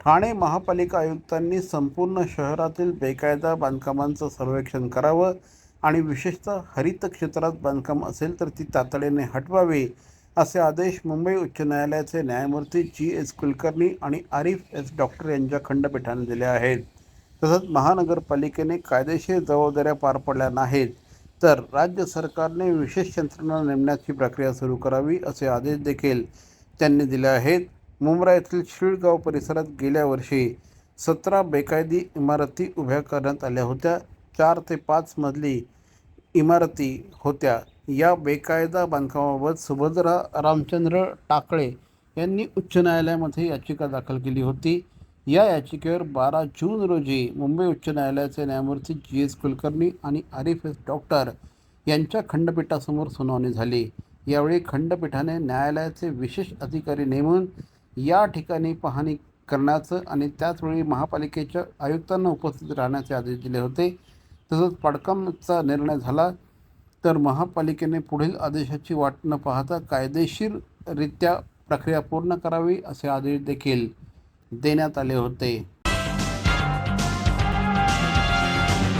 ठाणे महापालिका आयुक्तांनी संपूर्ण शहरातील बेकायदा बांधकामांचं सर्वेक्षण करावं आणि विशेषतः हरित क्षेत्रात बांधकाम असेल तर ती तातडीने हटवावी असे आदेश मुंबई उच्च न्यायालयाचे न्यायमूर्ती जी एस कुलकर्णी आणि आरिफ एस डॉक्टर यांच्या खंडपीठाने दिले आहेत. तसंच महानगरपालिकेने कायदेशीर जबाबदाऱ्या पार पडल्या नाहीत तर राज्य सरकारने विशेष यंत्रणा नेमण्याची प्रक्रिया सुरू करावी असे आदेश देखील त्यांनी दिले आहेत. मुंब्रा येथील शिळगाव परिसरात गेल्या वर्षी सतरा बेकायदी इमारती उभ्या करण्यात आल्या होत्या. चार ते पाच मजली इमारती होत्या. या बेकायदा बांधकामाबाबत सुभद्रा रामचंद्र टाकळे यांनी उच्च न्यायालयामध्ये याचिका दाखल केली होती. या याचिकेवर बारा जून रोजी मुंबई उच्च न्यायालयाचे न्यायमूर्ती जी एस कुलकर्णी आणि आरिफ एस डॉक्टर यांच्या खंडपीठासमोर सुनावणी झाली. यावेळी खंडपीठाने न्यायालयाचे विशेष अधिकारी नेमून या ठिकाणी पाहणी करण्याचं आणि त्याचवेळी महापालिकेच्या आयुक्तांना उपस्थित राहण्याचे आदेश दिले होते. तसंच पडकमचा निर्णय झाला तर महापालिकेने पुढील आदेशाची वाट न पाहता कायदेशीररित्या प्रक्रिया पूर्ण करावी असे आदेश देखील देण्यात आले होते.